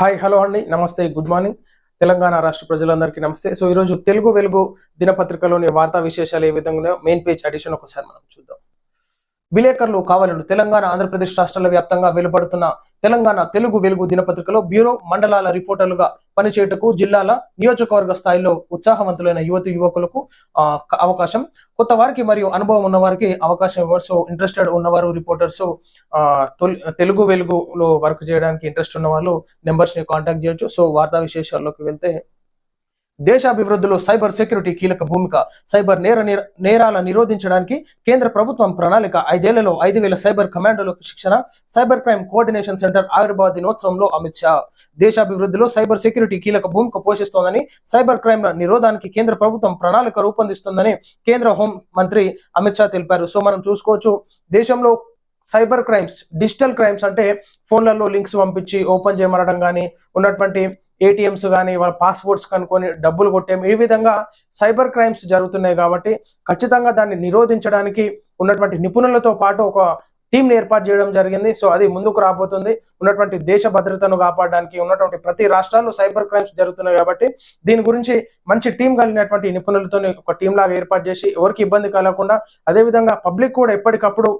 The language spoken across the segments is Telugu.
హాయ్ హలో అండి. నమస్తే గుడ్ మార్నింగ్. తెలంగాణ రాష్ట్ర ప్రజలందరికీ నమస్తే. సో ఈరోజు తెలుగు వెలుగు దినపత్రికలోని వార్తా విశేషాలు ఏ విధంగా మెయిన్ పేజ్ అడిషన్ ఒకసారి మనం చూద్దాం. విలేకరులు కావాలను తెలంగాణ ఆంధ్రప్రదేశ్ రాష్ట్రాల వ్యాప్తంగా వెలువడుతున్న తెలంగాణ తెలుగు వెలుగు దినపత్రికలో బ్యూరో మండలాల రిపోర్టర్లుగా పనిచేయటకు జిల్లాల నియోజకవర్గ స్థాయిలో ఉత్సాహవంతులైన యువతి యువకులకు అవకాశం. కొత్త వారికి మరియు అనుభవం ఉన్న వారికి అవకాశం ఇవ్వచ్చు సో ఇంట్రెస్టెడ్ ఉన్నవారు రిపోర్టర్స్ తెలుగు వెలుగులో వర్క్ చేయడానికి ఇంట్రెస్ట్ ఉన్న వాళ్ళు నెంబర్స్ని కాంటాక్ట్ చేయొచ్చు. సో వార్తా విశేషాల్లోకి వెళ్తే దేశాభివృద్ధిలో సైబర్ సెక్యూరిటీ కీలక భూమిక. సైబర్ నేర నిర- నేరాల నిరోధించడానికి కేంద్ర ప్రభుత్వం ప్రణాళిక ఐదేళ్ళలో ఐదు వేల సైబర్ కమాండోలకు శిక్షణ సైబర్ క్రైమ్ కోఆర్డినేషన్ సెంటర్ ఆవిర్భావ దినోత్సవంలో అమిత్ షా. దేశాభివృద్ధిలో సైబర్ సెక్యూరిటీ కీలక భూమిక పోషిస్తోందని సైబర్ క్రైమ్ల నిరోధానికి కేంద్ర ప్రభుత్వం ప్రణాళిక రూపొందిస్తుందని కేంద్ర హోం మంత్రి అమిత్ షా తెలిపారు. సో మనం చూసుకోవచ్చు దేశంలో సైబర్ క్రైమ్స్ డిజిటల్ క్రైమ్స్ అంటే ఫోన్లలో లింక్స్ పంపించి ఓపెన్ చేయమనడం కానీ ఉన్నటువంటి ఏటీఎంస్ కానీ వాళ్ళ పాస్పోర్ట్స్ కనుక్కొని డబ్బులు కొట్టేం ఈ విధంగా సైబర్ క్రైమ్స్ జరుగుతున్నాయి కాబట్టి ఖచ్చితంగా దాన్ని నిరోధించడానికి ఉన్నటువంటి నిపుణులతో పాటు ఒక టీంని ఏర్పాటు చేయడం జరిగింది. సో అది ముందుకు రాబోతుంది. ఉన్నటువంటి దేశ భద్రతను కాపాడడానికి ఉన్నటువంటి ప్రతి రాష్ట్రాల్లో సైబర్ క్రైమ్స్ జరుగుతున్నాయి కాబట్టి దీని గురించి మంచి టీం కలిగినటువంటి నిపుణులతో ఒక టీం లాగా ఏర్పాటు చేసి ఎవరికి ఇబ్బంది కలగకుండా అదే విధంగా పబ్లిక్ కూడా ఎప్పటికప్పుడు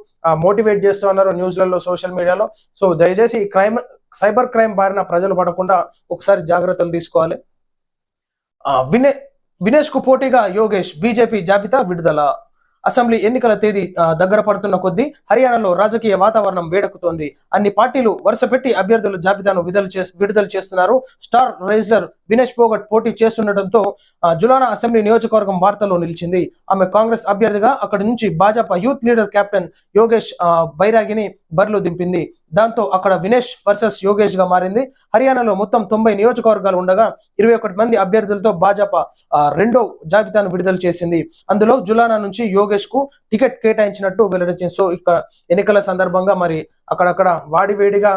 మోటివేట్ చేస్తూ ఉన్నారు న్యూస్లలో సోషల్ మీడియాలో సో దయచేసి ఈ క్రైమ్ సైబర్ క్రైమ్ బారిన ప్రజలు పడకుండా ఒకసారి జాగ్రత్తలు తీసుకోవాలి. ఆ, వినే వినేష్కు పోటీగా యోగేష్ బీజేపీ జాబితా విడుదల. అసెంబ్లీ ఎన్నికల తేదీ దగ్గర పడుతున్న కొద్దీ హర్యానాలో రాజకీయ వాతావరణం వేడెక్కుతోంది. అన్ని పార్టీలు వరుస పెట్టి అభ్యర్థుల జాబితాను విడుదల చేస్తున్నారు. స్టార్ రైజ్లర్ వినేష్ పోగట్ పోటీ చేస్తుండటంతో జులానా అసెంబ్లీ నియోజకవర్గం వార్తల్లో నిలిచింది. ఆమె కాంగ్రెస్ అభ్యర్థిగా అక్కడి నుంచి Bhajapa youth leader captain Yogesh బైరాగిని బరిలో దింపింది. దాంతో అక్కడ వినేష్ వర్సెస్ యోగేష్గా మారింది. హర్యానాలో మొత్తం తొంభై నియోజకవర్గాలు ఉండగా ఇరవై ఒకటి మంది అభ్యర్థులతో భాజపా రెండో జాబితాను విడుదల చేసింది. అందులో జులానా నుంచి యోగేష్ కు టికెట్ కేటాయించినట్టు వెల్లడించింది. సో ఇక్కడ ఎన్నికల సందర్భంగా మరి అక్కడక్కడ వాడివేడిగా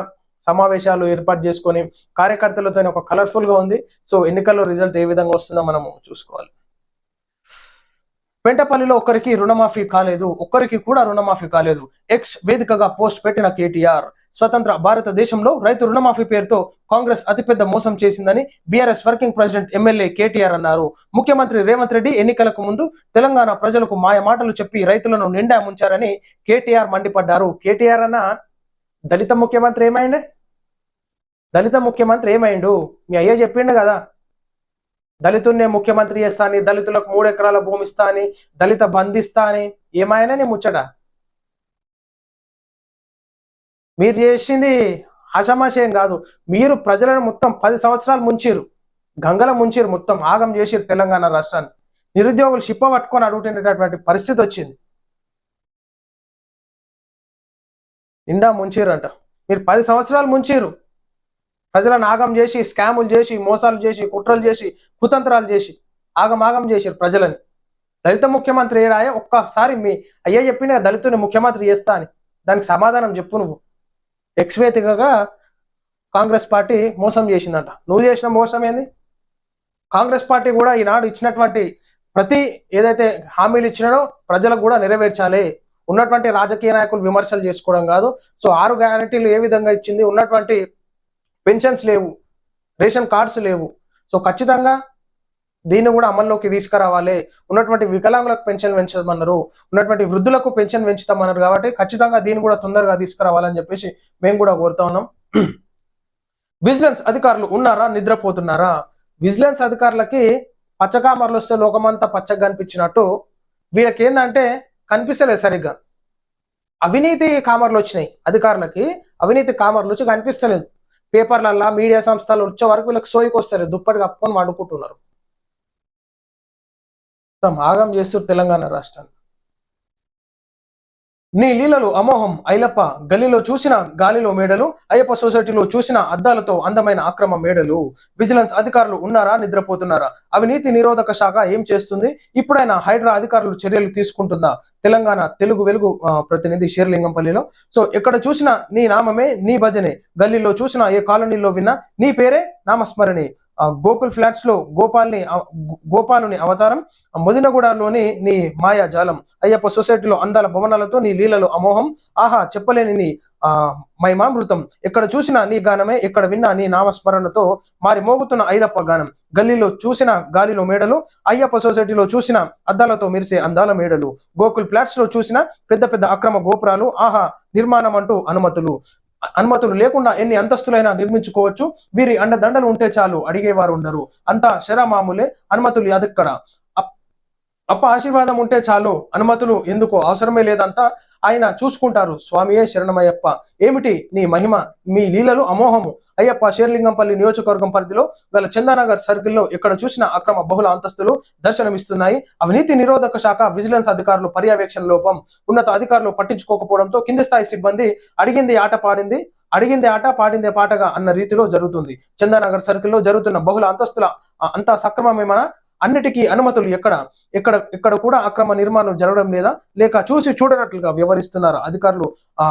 సమావేశాలు ఏర్పాటు చేసుకొని కార్యకర్తలతో ఒక కలర్ఫుల్గా ఉంది. సో ఎన్నికల్లో రిజల్ట్ ఏ విధంగా వస్తుందో మనము చూసుకోవాలి. పెంటపల్లిలో ఒక్కరికి రుణమాఫీ కాలేదు. ఒక్కరికి కూడా రుణమాఫీ కాలేదు. ఎక్స్ వేదికగా పోస్ట్ పెట్టిన కేటీఆర్ స్వతంత్ర భారతదేశంలో రైతు రుణమాఫీ పేరుతో కాంగ్రెస్ అతిపెద్ద మోసం చేసిందని BRS working president MLA KTR అన్నారు. ముఖ్యమంత్రి రేవంత్ రెడ్డి ఎన్నికలకు ముందు తెలంగాణ ప్రజలకు మాయ మాటలు చెప్పి రైతులను నిండా ముంచారని కేటీఆర్ మండిపడ్డారు. కేటీఆర్ అన్న దళిత ముఖ్యమంత్రి ఏమైండే? దళిత ముఖ్యమంత్రి ఏమైండు? మీ అయ్య చెప్పిండు కదా. దళితున్నే ముఖ్యమంత్రి చేస్తా అని దళితులకు మూడు ఎకరాల భూమి ఇస్తా అని దళిత బంధిస్తా అని ఏమైనా నీ ముచ్చట? మీరు చేసింది ఆషామాషేం కాదు. మీరు ప్రజలను మొత్తం పది సంవత్సరాలు ముంచిరు గంగల ముంచిరు మొత్తం ఆగం చేసిరు తెలంగాణ రాష్ట్రాన్ని. నిరుద్యోగులు షిప్ప పట్టుకొని అడుగుతున్నటువంటి పరిస్థితి వచ్చింది. నిండా ముంచిరంట మీరు పది సంవత్సరాలు ముంచిరు ప్రజలను ఆగం చేసి స్కాములు చేసి మోసాలు చేసి కుట్రలు చేసి కుతంత్రాలు చేసి ఆగమాగం ఆగం చేసిరు ప్రజలని. దళిత ముఖ్యమంత్రి ఏ రాయ ఒక్కసారి మీ అయ్యా చెప్పిన దళితుని ముఖ్యమంత్రి చేస్తా అని. దానికి సమాధానం చెప్పు నువ్వు. ఎక్స్వేతికగా కాంగ్రెస్ పార్టీ మోసం చేసిందంట. నువ్వు చేసిన మోసం ఏంది? కాంగ్రెస్ పార్టీ కూడా ఈనాడు ఇచ్చినటువంటి ప్రతి ఏదైతే హామీలు ఇచ్చినాడో ప్రజలకు కూడా నెరవేర్చాలి. ఉన్నటువంటి రాజకీయ నాయకులు విమర్శలు చేసుకోవడం కాదు. సో ఆరు గ్యారంటీలు ఏ విధంగా ఇచ్చింది? ఉన్నటువంటి పెన్షన్స్ లేవు. రేషన్ కార్డ్స్ లేవు. సో ఖచ్చితంగా దీన్ని కూడా అమల్లోకి తీసుకురావాలి. ఉన్నటువంటి వికలాంగులకు పెన్షన్ పెంచమన్నారు. ఉన్నటువంటి వృద్ధులకు పెన్షన్ పెంచుతామన్నారు కాబట్టి ఖచ్చితంగా దీన్ని కూడా తొందరగా తీసుకురావాలని చెప్పేసి మేము కూడా కోరుతా ఉన్నాం. విజిలెన్స్ అధికారులు ఉన్నారా? నిద్రపోతున్నారా? విజిలెన్స్ అధికారులకి పచ్చకామర్లు వస్తే లోకమంతా పచ్చగా కనిపించినట్టు వీళ్ళకి ఏంటంటే కనిపిస్తలేదు సరిగ్గా. అవినీతి కామర్లు వచ్చినాయి అధికారులకి. అవినీతి కామర్లు వచ్చి కనిపిస్తలేదు. పేపర్లల్లా మీడియా సంస్థలు వచ్చే వరకు వీళ్ళకి సోయికి వస్తారు దుప్పటి కప్పుకొని వండుకుంటున్నారు. మొత్తం చేస్తారు తెలంగాణ రాష్ట్రాన్ని. నీ లీలలు అమోహం ఐలప్ప గల్లీలో చూసిన గాలిలో మేడలు అయ్యప్ప సొసైటీలో చూసిన అద్దాలతో అందమైన అక్రమ మేడలు. విజిలెన్స్ అధికారులు ఉన్నారా నిద్రపోతున్నారా? అవినీతి నిరోధక శాఖ ఏం చేస్తుంది? ఇప్పుడైనా హైడ్రా అధికారులు చర్యలు తీసుకుంటుందా? తెలంగాణ తెలుగు వెలుగు ప్రతినిధి షేర్లింగంపల్లిలో. సో ఎక్కడ చూసినా నీ నామమే నీ భజనే. గల్లీలో చూసినా ఏ కాలనీలో విన్నా నీ పేరే నామస్మరణి. గోకుల్ ఫ్లాట్స్లో గోపాల్ని గోపాలుని అవతారం మొదినగూడలోని నీ మాయా జాలం అయ్యప్ప సొసైటీలో అందాల భవనాలతో నీ లీలలు అమోహం ఆహా చెప్పలేని నీ ఆ మైమామృతం ఎక్కడ చూసినా నీ గానమే ఎక్కడ విన్నా నీ నామస్మరణతో మారి మోగుతున్న ఐదప్ప గానం. గల్లీలో చూసిన గాలిలో మేడలు అయ్యప్ప సొసైటీలో చూసిన అద్దాలతో మెరిసే అందాల మేడలు. గోకుల్ ఫ్లాట్స్లో చూసిన పెద్ద పెద్ద అక్రమ గోపురాలు ఆహా నిర్మాణం అంటూ అనుమతులు. అనుమతులు లేకుండా ఎన్ని అంతస్తులైనా నిర్మించుకోవచ్చు. వీరి అండదండలు ఉంటే చాలు అడిగేవారు ఉండరు అంతా శరమాములే అనుమతులు అదక్కడ అప్- అప్ప ఆశీర్వాదం ఉంటే చాలు అనుమతులు ఎందుకు అవసరమే లేదంతా ఆయన చూసుకుంటారు. స్వామియే శరణమయ్యప్ప. ఏమిటి? నీ మహిమ మీ లీలలు అమోహము. అయ్యప్ప షేర్లింగంపల్లి నియోజకవర్గం పరిధిలో గల చందానగర్ సర్కిల్లో ఎక్కడ చూసిన అక్రమ బహుళ అంతస్తులు దర్శనమిస్తున్నాయి. అవినీతి నిరోధక శాఖ విజిలెన్స్ అధికారులు పర్యవేక్షణ లోపం ఉన్నత అధికారులు పట్టించుకోకపోవడంతో కింది స్థాయి సిబ్బంది అడిగింది ఆట పాడింది అడిగింది ఆట పాడిందే పాటగా అన్న రీతిలో జరుగుతుంది. చందానగర్ సర్కిల్లో జరుగుతున్న బహుళ అంతస్తుల అంత అంతా అన్నిటికీ అనుమతులు ఎక్కడ? ఎక్కడ ఎక్కడ కూడా అక్రమ నిర్మాణం జరగడం లేదా? లేక చూసి చూడనట్లుగా వ్యవహరిస్తున్నారు అధికారులు? ఆ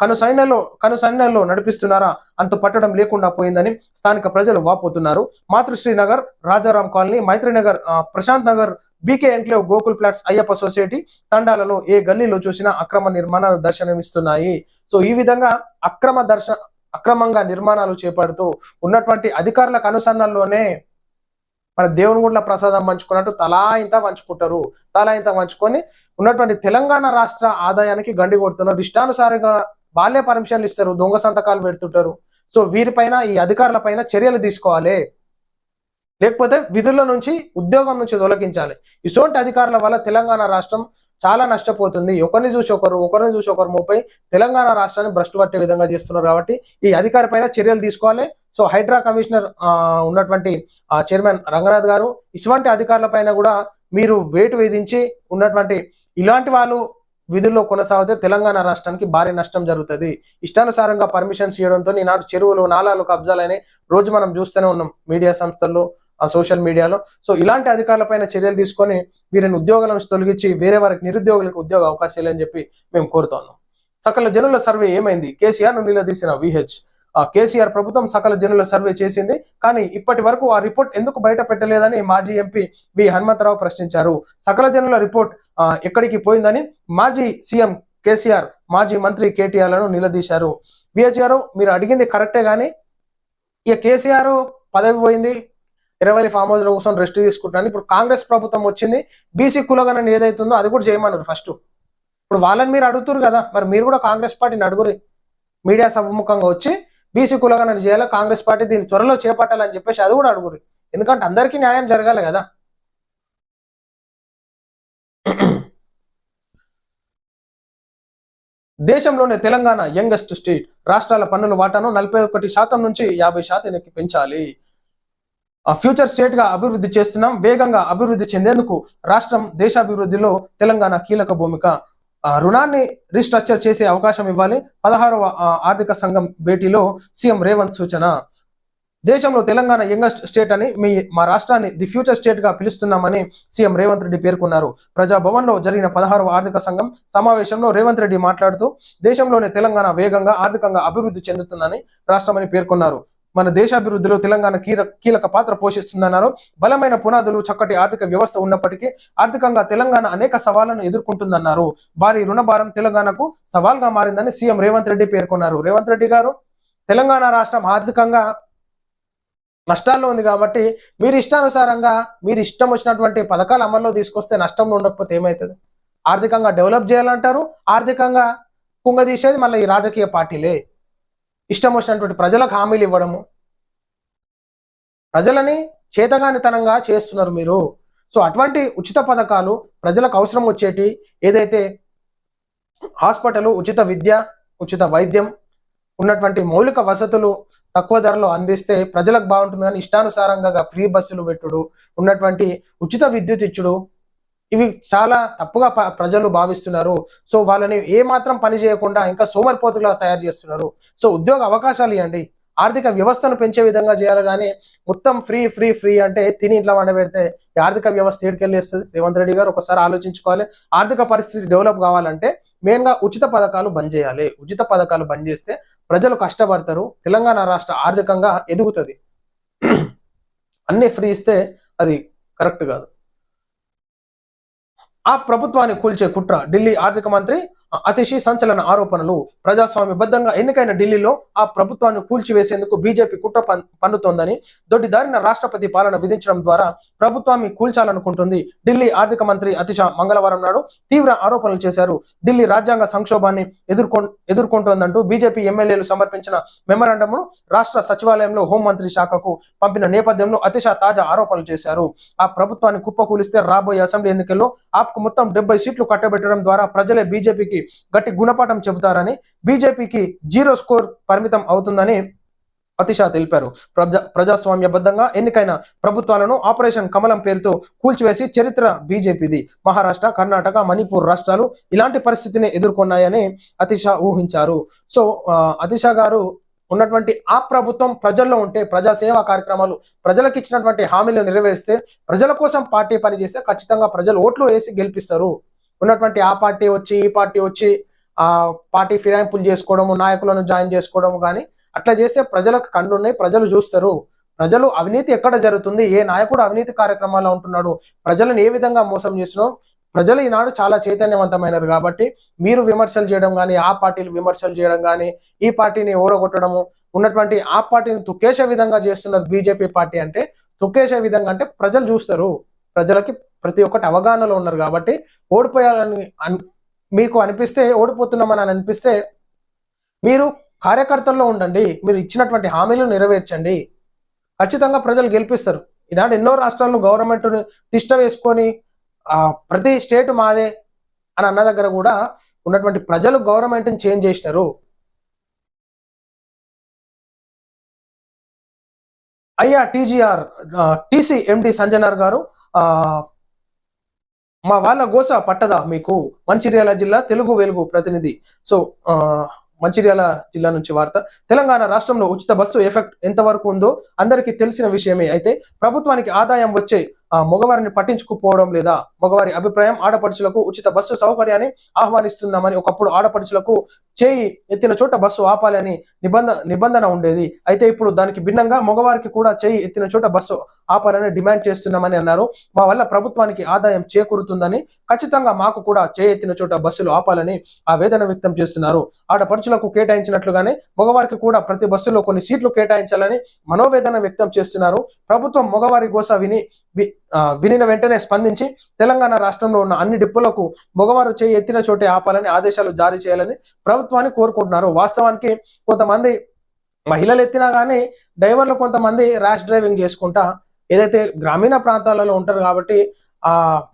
కనుసైన్యంలో కనుసైన్యంలో నడిపిస్తున్నారా? అంత పట్టడం లేకుండా పోయిందని స్థానిక ప్రజలు వాపోతున్నారు. మాతృశ్రీ నగర్ రాజారాం కాలనీ మైత్రినగర్ ఆ, Prashant Nagar BK enclave Gokul flats Ayyappa society తండాలలో ఏ గల్లీలో చూసినా అక్రమ నిర్మాణాలు దర్శనమిస్తున్నాయి. సో ఈ విధంగా అక్రమ దర్శన అక్రమంగా నిర్మాణాలు చేపడుతూ ఉన్నటువంటి అధికారులకు అనుసరణలోనే మన దేవుని గుడ్ల ప్రసాదం పంచుకున్నట్టు తలా ఇంత పంచుకుంటారు. తలా ఇంత పంచుకొని ఉన్నటువంటి తెలంగాణ రాష్ట్ర ఆదాయానికి గండి కొడుతున్నారు. ఇష్టానుసారంగా వాళ్ళే పర్మిషన్లు ఇస్తారు. దొంగ సంతకాలు పెడుతుంటారు. సో వీరిపైన ఈ అధికారుల పైన చర్యలు తీసుకోవాలి. లేకపోతే విధుల నుంచి ఉద్యోగం నుంచి తొలగించాలి. ఇటువంటి అధికారుల వల్ల తెలంగాణ రాష్ట్రం చాలా నష్టపోతుంది. ఒకరిని చూసి ఒకరు ఒకరిని చూసి ఒకరు ముప్పై తెలంగాణ రాష్ట్రాన్ని భ్రష్టు పట్టే విధంగా చేస్తున్నారు కాబట్టి ఈ అధికారి పైన చర్యలు తీసుకోవాలి. సో హైడ్రా కమిషనర్ ఉన్నటువంటి చైర్మన్ రంగనాథ్ గారు ఇటువంటి అధికారుల పైన కూడా మీరు వేటు విధించి ఉన్నటువంటి ఇలాంటి వాళ్ళు విధుల్లో కొనసాగితే తెలంగాణ రాష్ట్రానికి భారీ నష్టం జరుగుతుంది. ఇష్టానుసారంగా పర్మిషన్స్ ఇవ్వడంతో ఈనాడు చెరువులు నాలాలు కబ్జాలని రోజు మనం చూస్తూనే ఉన్నాం మీడియా సంస్థల్లో. ఆ సోషల్ మీడియాలో. సో ఇలాంటి అధికారులపైన చర్యలు తీసుకొని వీరిని ఉద్యోగాల నుంచి తొలగించి వేరే వారికి నిరుద్యోగులకు ఉద్యోగ అవకాశాలు అని చెప్పి మేము కోరుతున్నాం. సకల జనుల సర్వే ఏమైంది? కేసీఆర్ను నిలదీసిన విహెచ్ ఆ కేసీఆర్ ప్రభుత్వం సకల జనుల సర్వే చేసింది. కానీ ఇప్పటి వరకు ఆ రిపోర్ట్ ఎందుకు బయట పెట్టలేదని మాజీ ఎంపీ వి హనుమంతరావు ప్రశ్నించారు. సకల జనుల రిపోర్ట్ ఎక్కడికి పోయిందని మాజీ సీఎం కేసీఆర్ మాజీ మంత్రి కేటీఆర్లను నిలదీశారు. విహెచ్ గారు మీరు అడిగింది కరెక్టే కానీ ఇక కేసీఆర్ పదవి పోయింది. ఇరవై ఫామ్ హౌస్లో కూర్చొని రెస్ట్ తీసుకుంటున్నాను. ఇప్పుడు కాంగ్రెస్ ప్రభుత్వం వచ్చింది బీసీ కులగణన ఏదైతుందో అది కూడా చేయమన్నారు ఫస్ట్. ఇప్పుడు వాళ్ళని మీరు అడుగుతున్నారు కదా మరి మీరు కూడా కాంగ్రెస్ పార్టీని అడుగురి మీడియా సభముఖంగా వచ్చి బీసీ కులగణన చేయాలి కాంగ్రెస్ పార్టీ దీన్ని త్వరలో చేపట్టాలని చెప్పేసి అది కూడా అడుగురి ఎందుకంటే అందరికీ న్యాయం జరగాలి కదా. దేశంలోనే తెలంగాణ యంగెస్ట్ స్టేట్. రాష్ట్రాల పన్నుల వాటాను నలభై ఒకటి శాతం నుంచి యాభై శాతానికి పెంచాలి. ఫ్యూచర్ స్టేట్గా అభివృద్ధి చేస్తున్నాం. వేగంగా అభివృద్ధి చెందేందుకు రాష్ట్రం దేశాభివృద్ధిలో తెలంగాణ కీలక భూమిక. ఆ, రుణాన్ని రీస్ట్రక్చర్ చేసే అవకాశం ఇవ్వాలి. పదహారవ ఆర్థిక సంఘం భేటీలో సీఎం రేవంత్ సూచన. దేశంలో తెలంగాణ యంగెస్ట్ స్టేట్ అని మీ మా రాష్ట్రాన్ని ది ఫ్యూచర్ స్టేట్గా పిలుస్తున్నామని సీఎం రేవంత్ రెడ్డి పేర్కొన్నారు. ప్రజాభవన్లో జరిగిన పదహారవ ఆర్థిక సంఘం సమావేశంలో రేవంత్ రెడ్డి మాట్లాడుతూ దేశంలోనే తెలంగాణ వేగంగా ఆర్థికంగా అభివృద్ధి చెందుతుందని రాష్ట్రమని పేర్కొన్నారు. మన దేశాభివృద్ధిలో తెలంగాణ కీలక కీలక పాత్ర పోషిస్తుందన్నారు. బలమైన పునాదులు చక్కటి ఆర్థిక వ్యవస్థ ఉన్నప్పటికీ ఆర్థికంగా తెలంగాణ అనేక సవాళ్ళను ఎదుర్కొంటుందన్నారు. భారీ రుణభారం తెలంగాణకు సవాల్గా మారిందని సీఎం రేవంత్ రెడ్డి పేర్కొన్నారు. రేవంత్ రెడ్డి గారు తెలంగాణ రాష్ట్రం ఆర్థికంగా నష్టాల్లో ఉంది కాబట్టి మీరు ఇష్టానుసారంగా మీరు ఇష్టం వచ్చినటువంటి పథకాలు అమల్లో తీసుకొస్తే నష్టంలో ఉండకపోతే ఏమవుతుంది ఆర్థికంగా డెవలప్ చేయాలంటారు ఆర్థికంగా కుంగదీసేది మళ్ళీ ఈ రాజకీయ పార్టీలే. ఇష్టం వచ్చినటువంటి ప్రజలకు హామీలు ఇవ్వడము ప్రజలని చేతగానితనంగా చేస్తున్నారు మీరు. సో అటువంటి ఉచిత పథకాలు ప్రజలకు అవసరం వచ్చేటి ఏదైతే హాస్పిటల్ ఉచిత విద్య ఉచిత వైద్యం ఉన్నటువంటి మౌలిక వసతులు తక్కువ ధరలో అందిస్తే ప్రజలకు బాగుంటుంది కానీ ఇష్టానుసారంగా ఫ్రీ బస్సులు పెట్టుడు ఉన్నటువంటి ఉచిత విద్యుత్ ఇచ్చుడు ఇవి చాలా తప్పుగా ప- ప్రజలు భావిస్తున్నారు. సో వాళ్ళని ఏ మాత్రం పని చేయకుండా ఇంకా సోమరిపోతులా తయారు చేస్తున్నారు. సో ఉద్యోగ అవకాశాలు ఇవ్వండి. ఆర్థిక వ్యవస్థను పెంచే విధంగా చేయాలి కానీ మొత్తం ఫ్రీ ఫ్రీ ఫ్రీ అంటే తిని ఇంట్లో వండబెడితే ఆర్థిక వ్యవస్థ ఏడుకెళ్ళి వేస్తుంది రేవంత్ రెడ్డి గారు ఒకసారి ఆలోచించుకోవాలి. ఆర్థిక పరిస్థితి డెవలప్ కావాలంటే మెయిన్గా ఉచిత పథకాలు బంద్ చేయాలి. ఉచిత పథకాలు బంద్ చేస్తే ప్రజలు కష్టపడతారు. తెలంగాణ రాష్ట్ర ఆర్థికంగా ఎదుగుతుంది. అన్ని ఫ్రీ ఇస్తే అది కరెక్ట్ కాదు. ఆ ప్రభుత్వాన్ని కూల్చే కుట్ర ఢిల్లీ ఆర్థిక మంత్రి అతిశీ సంచలన ఆరోపణలు ప్రజాస్వామ్యబద్ధంగా ఎన్నికైన ఢిల్లీలో ఆ ప్రభుత్వాన్ని కూల్చివేసేందుకు బీజేపీ కుట్ర పన్నుతోందని దొడ్డిదారిన రాష్ట్రపతి పాలన విధించడం ద్వారా ప్రభుత్వాన్ని కూల్చాలనుకుంటుంది. ఢిల్లీ ఆర్థిక మంత్రి అతిష మంగళవారం నాడు తీవ్ర ఆరోపణలు చేశారు. ఢిల్లీ రాజ్యాంగ సంక్షోభాన్ని ఎదుర్కొ ఎదుర్కొంటోందంటూ బీజేపీ ఎమ్మెల్యేలు సమర్పించిన మెమరాండంను రాష్ట్ర సచివాలయంలో హోంమంత్రి శాఖకు పంపిన నేపథ్యంలో అతిష తాజా ఆరోపణలు చేశారు. ఆ ప్రభుత్వాన్ని కుప్పకూలిస్తే రాబోయే అసెంబ్లీ ఎన్నికల్లో ఆప్కు మొత్తం డెబ్బై సీట్లు కట్టబెట్టడం ద్వారా ప్రజలే బీజేపీకి గట్టి గుణపాఠం చెబుతారని బీజేపీకి జీరో స్కోర్ పరిమితం అవుతుందని అతిషా తెలిపారు. ప్రజా ప్రజాస్వామ్యబద్ధంగా ఎన్నికైన ప్రభుత్వాలను ఆపరేషన్ కమలం పేరుతో కూల్చివేసి చరిత్ర బీజేపీది. మహారాష్ట్ర కర్ణాటక మణిపూర్ రాష్ట్రాలు ఇలాంటి పరిస్థితిని ఎదుర్కొన్నాయని అతిషా ఊహించారు. సో ఆ, అతిషా గారు ఉన్నటువంటి ఆ ప్రభుత్వం ప్రజల్లో ఉంటే ప్రజాసేవా కార్యక్రమాలు ప్రజలకు ఇచ్చినటువంటి హామీలు నెరవేరిస్తే ప్రజల కోసం పార్టీ పనిచేస్తే ఖచ్చితంగా ప్రజలు ఓట్లు వేసి గెలిపిస్తారు. ఉన్నటువంటి ఆ పార్టీ వచ్చి ఈ పార్టీ వచ్చి ఆ పార్టీ ఫిరాయింపులు చేసుకోవడము నాయకులను జాయిన్ చేసుకోవడము కానీ అట్లా చేస్తే ప్రజలకు కళ్ళున్నాయి ప్రజలు చూస్తారు. ప్రజలు అవినీతి ఎక్కడ జరుగుతుంది? ఏ నాయకుడు అవినీతి కార్యక్రమాల్లో ఉంటున్నాడు? ప్రజలను ఏ విధంగా మోసం చేస్తున్నాడు? ప్రజలు ఈనాడు చాలా చైతన్యవంతమైనారు కాబట్టి మీరు విమర్శలు చేయడం కానీ ఆ పార్టీలు విమర్శలు చేయడం కానీ ఈ పార్టీని ఓడగొట్టడము ఉన్నటువంటి ఆ పార్టీని తుక్కేసే విధంగా చేస్తున్నది బీజేపీ పార్టీ అంటే తుక్కేసే విధంగా అంటే ప్రజలు చూస్తారు. ప్రజలకి ప్రతి ఒక్కటి అవగాహనలో ఉన్నారు కాబట్టి ఓడిపోయాలని అన్- మీకు అనిపిస్తే ఓడిపోతున్నామని అని అనిపిస్తే మీరు కార్యకర్తల్లో ఉండండి మీరు ఇచ్చినటువంటి హామీలు నెరవేర్చండి. ఖచ్చితంగా ప్రజలు గెలిపిస్తారు. ఈనాడు ఎన్నో రాష్ట్రాల్లో గవర్నమెంట్ తిష్ట వేసుకొని ప్రతి స్టేట్ మాదే అని అన్న దగ్గర కూడా ఉన్నటువంటి ప్రజలు గవర్నమెంట్ని చేంజ్ చేసినారు. అయ్యా టీజీఆర్ టీసీ ఎండి సంజనార్ గారు మా వాళ్ళ గోస పట్టదా మీకు? మంచిర్యాల జిల్లా తెలుగు వెలుగు ప్రతినిధి. సో మంచిర్యాల జిల్లా నుంచి వార్త. తెలంగాణ రాష్ట్రంలో ఉచిత బస్సు ఎఫెక్ట్ ఎంతవరకు ఉందో అందరికీ తెలిసిన విషయమే. అయితే ప్రభుత్వానికి ఆదాయం వచ్చే ఆ, మగవారిని పట్టించుకుపోవడం లేదా మగవారి అభిప్రాయం ఆడపడుచులకు ఉచిత బస్సు సౌకర్యాన్ని ఆహ్వానిస్తున్నామని ఒకప్పుడు ఆడపడుచులకు చేయి ఎత్తిన చోట బస్సు ఆపాలని నిబంధన నిబంధన ఉండేది. అయితే ఇప్పుడు దానికి భిన్నంగా మగవారికి కూడా చేయి ఎత్తిన చోట బస్సు ఆపాలని డిమాండ్ చేస్తున్నామని అన్నారు. మా వల్ల ప్రభుత్వానికి ఆదాయం చేకూరుతుందని ఖచ్చితంగా మాకు కూడా చేయి ఎత్తిన చోట బస్సులు ఆపాలని ఆ వేదన వ్యక్తం చేస్తున్నారు. ఆడపడుచులకు కేటాయించినట్లుగానే మగవారికి కూడా ప్రతి బస్సులో కొన్ని సీట్లు కేటాయించాలని మనోవేదన వ్యక్తం చేస్తున్నారు. ప్రభుత్వం మగవారి గోస విని వి- వినిన వెంటనే స్పందించి తెలంగాణ రాష్ట్రంలో ఉన్న అన్ని డిప్పులకు మగవారు చేయి ఎత్తిన చోటే ఆపాలని ఆదేశాలు జారీ చేయాలని ప్రభుత్వాన్ని కోరుకుంటున్నారు. వాస్తవానికి కొంతమంది మహిళలు ఎత్తినా కానీ డ్రైవర్లు కొంతమంది ర్యాష్ డ్రైవింగ్ చేసుకుంటా ఏదైతే గ్రామీణ ప్రాంతాలలో ఉంటారు కాబట్టి ఆ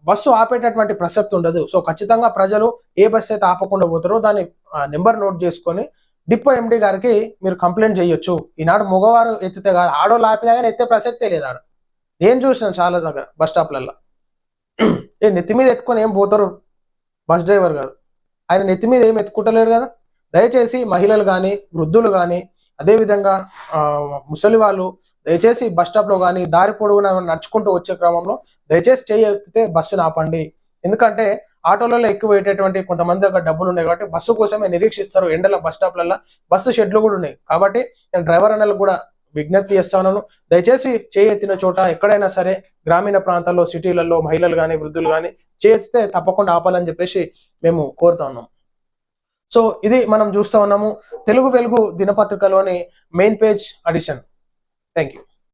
బస్సు ఆపేటటువంటి ప్రసక్తి ఉండదు. సో ఖచ్చితంగా ప్రజలు ఏ బస్సు అయితే ఆపకుండా పోతారో దాని నెంబర్ నోట్ చేసుకొని డిపో ఎండి గారికి మీరు కంప్లైంట్ చేయొచ్చు. ఈనాడు మగవారు ఎత్తితే కాదు ఆడోళ్ళు ఆపినా కానీ ఎత్తే ప్రసక్తే లేదు ఆడ. నేను చూసిన చాలా దగ్గర బస్ స్టాప్లలో ఏ నెత్తి మీద ఎత్తుకొని ఏం పోతారు బస్ డ్రైవర్ గారు? ఆయన నెత్తి మీద ఏం ఎత్తుకుంటలేరు కదా? దయచేసి మహిళలు కానీ వృద్ధులు కానీ అదేవిధంగా ముసలి వాళ్ళు దయచేసి బస్ స్టాప్లో కానీ దారి పొడవున నడుచుకుంటూ వచ్చే క్రమంలో దయచేసి చేయి ఎత్తితే బస్సును ఆపండి. ఎందుకంటే ఆటోలలో ఎక్కువ పెట్టేటువంటి కొంతమంది దగ్గర డబ్బులు ఉన్నాయి కాబట్టి బస్సు కోసమే నిరీక్షిస్తారు. ఎండల బస్ స్టాప్లలో బస్సు షెడ్లు కూడా ఉన్నాయి. కాబట్టి నేను డ్రైవర్ అన్నలకు కూడా విజ్ఞప్తి చేస్తాను దయచేసి చేయి ఎత్తిన చోట ఎక్కడైనా సరే గ్రామీణ ప్రాంతాల్లో సిటీలలో మహిళలు కానీ వృద్ధులు కానీ చేస్తే తప్పకుండా ఆపాలని చెప్పేసి మేము కోరుతా ఉన్నాం. సో ఇది మనం చూస్తూ ఉన్నాము. Telugu Velugu దినపత్రికలోని main page edition. Thank you.